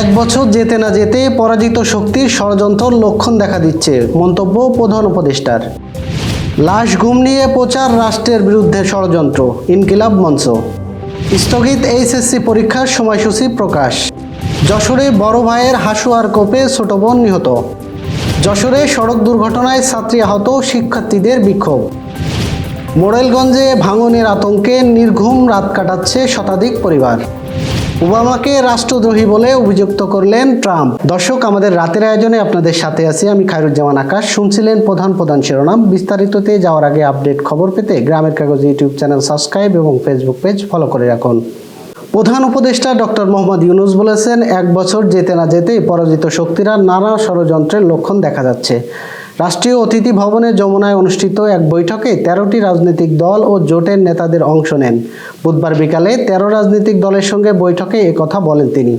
এক বছর যেতে না যেতে পরাজিত শক্তির ষড়যন্ত্র লক্ষণ দেখা দিচ্ছে, মন্তব্য প্রধান উপদেষ্টার। লাশ ঘুম নিয়ে প্রচার রাষ্ট্রের বিরুদ্ধে ষড়যন্ত্র, ইনকিলাব মঞ্চ। স্থগিত এইচএসসি পরীক্ষার সময়সূচি প্রকাশ। যশোরে বড় ভাইয়ের হাসুয়ার কোপে ছোট বোন নিহত। যশোরে সড়ক দুর্ঘটনায় ছাত্রী আহত শিক্ষার্থীদের বিক্ষোভ। মোড়েলগঞ্জে ভাঙনের আতঙ্কে নির্ঘুম রাত কাটাচ্ছে শতাধিক পরিবার। ওবামাকে রাষ্ট্রদ্রোহী বলে অভিযুক্ত করলেন ট্রাম্প। দর্শক, আমাদের রাতের আয়োজনে আপনাদের সাথে আছি আমি খায়রুজ্জামান আকাশ। শুনছিলেন প্রধান প্রধান শিরোনাম। বিস্তারিততে যাওয়ার আগে আপডেট খবর পেতে গ্রামের কাগজ, ইউটিউব চ্যানেল সাবস্ক্রাইব এবং ফেসবুক পেজ ফলো করে রাখুন। প্রধান উপদেষ্টা ডক্টর মোহাম্মদ ইউনুস বলেছেন, এক বছর যেতে না যেতেই পরাজিত শক্তিরা নানা ষড়যন্ত্রের লক্ষণ দেখা যাচ্ছে। রাষ্ট্রীয় অতিথি ভবনে যমুনায় অনুষ্ঠিত এক বৈঠকে তেরোটি রাজনৈতিক দল ও জোটের নেতাদের অংশ নেন। বুধবার বিকালে তেরো রাজনৈতিক দলের সঙ্গে বৈঠকে কথা বলেন তিনি।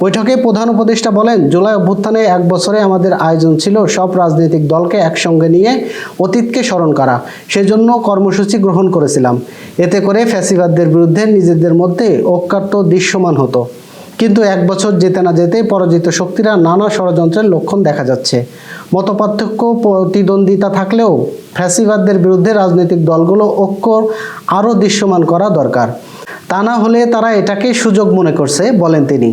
বৈঠকে প্রধান উপদেষ্টা বলেন, জুলাই অভ্যুত্থানে এক বছরে আমাদের আয়োজন ছিল সব রাজনৈতিক দলকে একসঙ্গে নিয়ে অতীতকে স্মরণ করা। সেজন্য কর্মসূচি গ্রহণ করেছিলাম। এতে করে ফ্যাসিবাদদের বিরুদ্ধে নিজেদের মধ্যে ঐক্যাত্ম দৃশ্যমান হতো। কিন্তু এক বছর যেতে না যেতেই পরাজিত শক্তিরা নানা ষড়যন্ত্রের লক্ষণ দেখা যাচ্ছে। মতপার্থক্য, প্রতিদ্বন্দ্বিতা থাকলেও ফ্যাসিবাদদের বিরুদ্ধে রাজনৈতিক দলগুলো ঐক্য আরও দৃশ্যমান করা দরকার। তা না হলে তারা এটাকে সুযোগ মনে করছে, বলেন তিনি।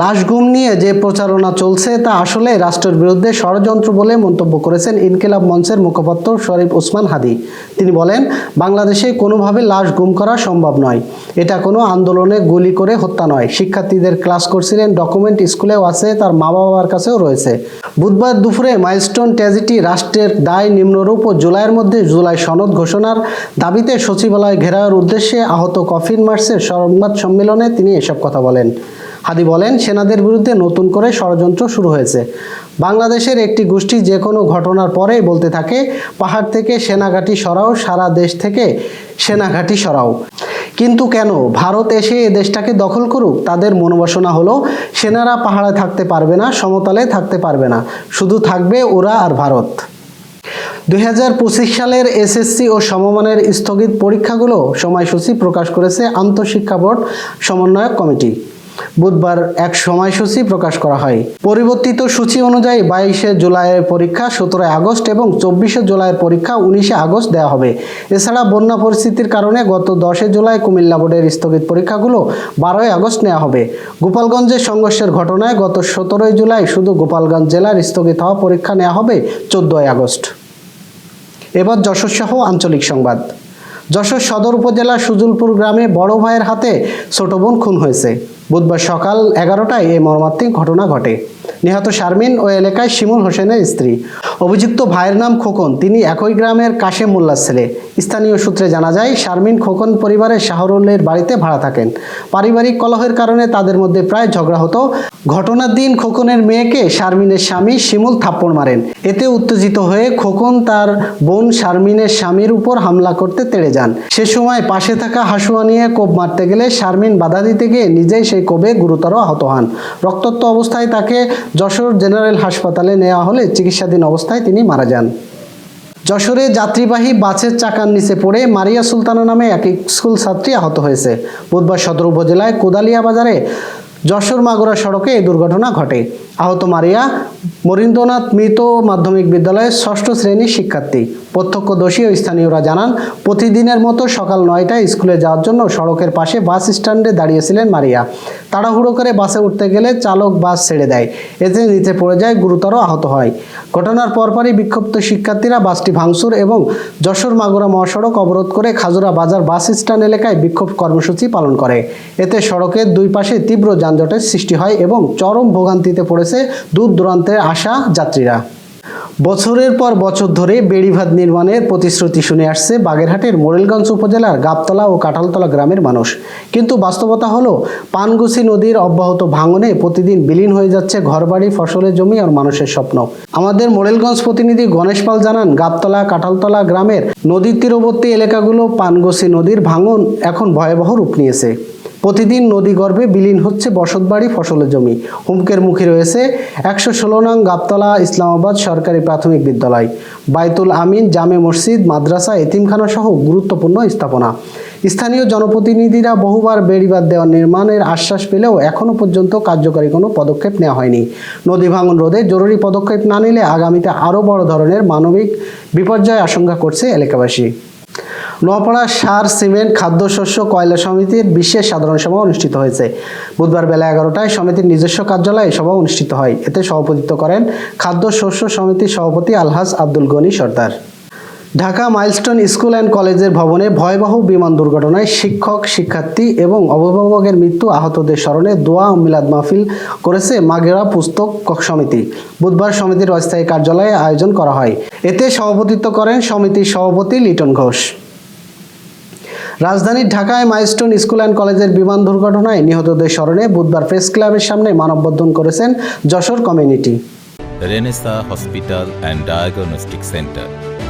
লাশ গুম নিয়ে যে প্রচারণা চলছে, তা আসলে রাষ্ট্রের বিরুদ্ধে ষড়যন্ত্র বলে মন্তব্য করেছেন ইনকিলাব মঞ্চের মুখপাত্র শরীফ ওসমান হাদি। তিনি বলেন, বাংলাদেশে কোনোভাবে লাশ গুম করা সম্ভব নয়। এটা কোনো আন্দোলনে গুলি করে হত্যা নয়। শিক্ষার্থীদের ক্লাস করছিলেন, ডকুমেন্ট স্কুলেও আছে, তার মা বাবার কাছেও রয়েছে। বুধবার দুপুরে মাইলস্টোন ট্র্যাজেডি রাষ্ট্রের দায় নিম্নরূপ ও জুলাইয়ের মধ্যে জুলাই সনদ ঘোষণার দাবিতে সচিবালয় ঘেরাওয়ের উদ্দেশ্যে আহত কফিন মার্সের সংবাদ সম্মেলনে তিনি এসব কথা বলেন। হাদি বলেন, সেনাদের বিরুদ্ধে নতুন করে ষড়যন্ত্র শুরু হয়েছে। বাংলাদেশের একটি গোষ্ঠী যে কোনো ঘটনার পরেই বলতে থাকে, পাহাড় থেকে সেনাঘাঁটি সরাও, সারা দেশ থেকে সেনাঘাঁটি সরাও। কিন্তু কেন? ভারত এসে এ দেশটাকে দখল করুক, তাদের মনোবাসনা হলো, সেনারা পাহাড়ে থাকতে পারবে না, সমতলে থাকতে পারবে না। শুধু থাকবে ওরা আর ভারত। দুই হাজার পঁচিশ সালের এসএসসি ও সমমানের স্থগিত পরীক্ষাগুলো সময়সূচি প্রকাশ করেছে আন্তঃশিক্ষা বোর্ড সমন্বয়ক কমিটি। বুধবার এক সময়সূচি প্রকাশ করা হয়। পরিবর্তিত সূচি অনুযায়ী বাইশে জুলাইয়ের পরীক্ষা, সতেরোই আগস্ট এবং চব্বিশে জুলাইয়ের পরীক্ষা উনিশে আগস্ট দেওয়া হবে। এছাড়া বন্যা পরিস্থিতির কারণে গত দশে জুলাই কুমিল্লা বোর্ডের স্থগিত পরীক্ষাগুলো বারোই আগস্ট নেওয়া হবে। গোপালগঞ্জের সংঘর্ষের ঘটনায় গত সতেরোই জুলাই শুধু গোপালগঞ্জ জেলার স্থগিত হওয়া পরীক্ষা নেওয়া হবে চোদ্দই আগস্ট। এবার যশোর সহ আঞ্চলিক সংবাদ। যশোর সদর উপজেলার সুজুলপুর গ্রামে বড় ভাইয়ের হাতে ছোট বোন খুন হয়েছে। বুধবার সকাল এগারোটায় এই মর্মান্তিক ঘটনা ঘটে। নিহত শারমিন ও এলাকায় শিমুল হোসেনের স্ত্রী। অভিযুক্ত ভাইয়ের নাম খোকন, তিনি একই গ্রামের কাশেম মোল্লার ছেলে। স্থানীয় সূত্রে জানা যায়, শারমিন খোকন পরিবারের শাহরুল্লের বাড়িতে ভাড়া থাকেন। পারিবারিক কলহের কারণে তাদের মধ্যে প্রায় ঝগড়া হতো। ঘটনার দিন খোকনের মেয়েকে শারমিনের স্বামী শিমুল থাপ্পড় মারেন। এতে উত্তেজিত হয়ে খোকন তার বোন শারমিনের স্বামীর উপর হামলা করতে তেড়ে যান। সে সময় পাশে থাকা হাসুয়া নিয়ে কোপ মারতে গেলে শারমিন বাধা দিতে গিয়ে নিজেই সেই কোপে গুরুতর আহত হন। রক্তাক্ত অবস্থায় তাকে যশোর জেনারেল হাসপাতালে নেওয়া হলে চিকিৎসাধীন অবস্থায় তিনি মারা যান। যশোরে যাত্রীবাহী বাসের চাকার নিচে পড়ে মারিয়া সুলতানা নামে এক স্কুল ছাত্রী আহত হয়েছে। বুধবার সদর উপজেলায় কোদালিয়া বাজারে যশোর মাগুরা সড়কে এই দুর্ঘটনা ঘটে। আহত মারিয়া মরিন্দ্রনাথ মৃত মাধ্যমিক বিদ্যালয়ের ষষ্ঠ শ্রেণির শিক্ষার্থী। প্রত্যক্ষদর্শী ও স্থানীয়রা জানান, প্রতিদিনের মতো সকাল নয়টায় স্কুলে যাওয়ার জন্য সড়কের পাশে বাস স্ট্যান্ডে দাঁড়িয়েছিলেন মারিয়া। তাড়াহুড়ো করে বাসে উঠতে গেলে চালক বাস ছেড়ে দেয়। এতে নিচে পড়ে যায় গুরুতর আহত হয়। ঘটনার পরপরই বিক্ষুব্ধ শিক্ষার্থীরা বাসটি ভাঙচুর এবং যশোর মাগুরা মহাসড়ক অবরোধ করে খাজুরা বাজার বাস স্ট্যান্ড এলাকায় বিক্ষোভ কর্মসূচি পালন করে। এতে সড়কের দুই পাশে তীব্র যানজটের সৃষ্টি হয় এবং চরম ভোগান্তিতে পড়েছে দূর দূরান্তের আসা যাত্রীরা। বছরের পর বছর ধরে বেড়িভাত নির্মাণের প্রতিশ্রুতি শুনে আসছে বাগেরহাটের মোরেলগঞ্জ উপজেলার গাবতলা ও কাঁঠালতলা গ্রামের মানুষ। কিন্তু বাস্তবতা হলো পানগুসি নদীর অব্যাহত ভাঙনে প্রতিদিন বিলীন হয়ে যাচ্ছে ঘরবাড়ি, ফসলের জমি আর মানুষের স্বপ্ন। আমাদের মোরেলগঞ্জ প্রতিনিধি গণেশ পাল জানান, গাবতলা, কাঁঠালতলা গ্রামের নদীর তীরবর্তী এলাকাগুলো পানগুসি নদীর ভাঙন এখন ভয়াবহ রূপ নিয়েছে। প্রতিদিন নদী গর্ভে বিলীন হচ্ছে বসতবাড়ি ফসলের জমি। হুমকের মুখে রয়েছে একশো ষোলো নং গাবতলা ইসলামাবাদ সরকারি প্রাথমিক বিদ্যালয়। বাইতুল আমিন জামে মসজিদ, মাদ্রাসা, এতিমখানা সহ গুরুত্বপূর্ণ স্থাপনা। স্থানীয় জনপ্রতিনিধিরা বহুবার বেড়িবাঁধ দেওয়ার নির্মাণের আশ্বাস পেলেও এখনও পর্যন্ত কার্যকারী কোনো পদক্ষেপ নেওয়া হয়নি। নদী ভাঙন রোধে জরুরি পদক্ষেপ না নিলে আগামীতে আরও বড় ধরনের মানবিক বিপর্যয় আশঙ্কা করছে এলাকাবাসী। নোয়াপাড়া সার, সিমেন্ট, খাদ্যশস্য, কয়লা সমিতির বিশেষ সাধারণ সভা অনুষ্ঠিত হয়েছে। বুধবার বেলা এগারোটায় সমিতির নিজস্ব কার্যালয়ে সভা অনুষ্ঠিত হয়। এতে সভাপতিত্ব করেন খাদ্যশস্য সমিতির সভাপতি Alhaj Abdul Gani Sardar. Dhaka Milestone school and কলেজের ভবনে ভয়াবহ বিমান দুর্ঘটনায় শিক্ষক, শিক্ষার্থী এবং অভিভাবকের মৃত্যু আহতদের স্মরণে দোয়া ও মিলাদ মাহফিল করেছে মাগেরা পুস্তক সমিতি। বুধবার সমিতির অস্থায়ী কার্যালয়ে আয়োজন করা হয়। এতে সভাপতিত্ব করেন সমিতির সভাপতি লিটন ঘোষ। রাজধানীর ঢাকায় মাইলস্টোন স্কুল অ্যান্ড কলেজের বিমান দুর্ঘটনায় নিহতদের স্মরণে বুধবার প্রেস ক্লাবের সামনে মানববন্ধন করেছেন Jessore community. Renaissance hospital and diagnostic centre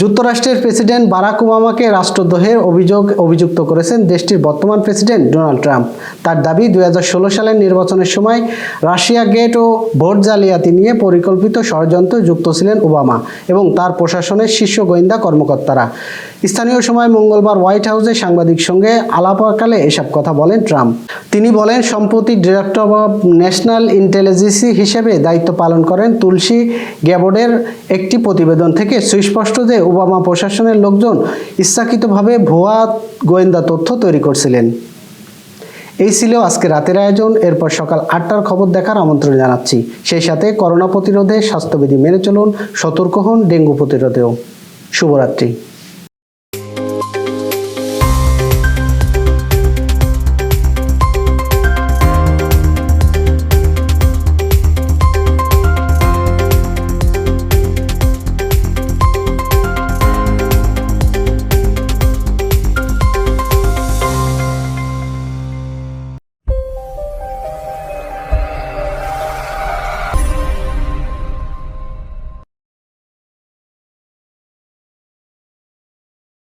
যুক্তরাষ্ট্রের প্রেসিডেন্ট বারাক ওবামাকে রাষ্ট্রদ্রোহের অভিযোগ অভিযুক্ত করেছেন দেশটির বর্তমান প্রেসিডেন্ট ডোনাল্ড ট্রাম্প। তার দাবি দু হাজার ষোলো সালের নির্বাচনের সময় রাশিয়া গেট ও ভোট জালিয়াতি নিয়ে পরিকল্পিত ষড়যন্ত্র যুক্ত ছিলেন ওবামা এবং তার প্রশাসনের শীর্ষ গোয়েন্দা কর্মকর্তারা। স্থানীয় সময় মঙ্গলবার হোয়াইট হাউসে সাংবাদিক সঙ্গে আলাপকালে এসব কথা বলেন ট্রাম্প। তিনি বলেন, সম্প্রতি ডিরেক্টর অব ন্যাশনাল ইন্টেলিজেন্সি হিসেবে দায়িত্ব পালন করেন তুলসী গ্যাবোর্ডের একটি প্রতিবেদন থেকে। সুস্পষ্ট যে ওবামা প্রশাসনের লোকজন ইচ্ছাকৃতভাবে ভুয়া গোয়েন্দা তথ্য তৈরি করছিলেন। এই ছিল আজকে রাতের আয়োজন। এরপর সকাল আটটার খবর দেখার আমন্ত্রণ জানাচ্ছি। সেই সাথে করোনা প্রতিরোধে স্বাস্থ্যবিধি মেনে চলুন, সতর্ক হন ডেঙ্গু প্রতিরোধেও। শুভরাত্রি।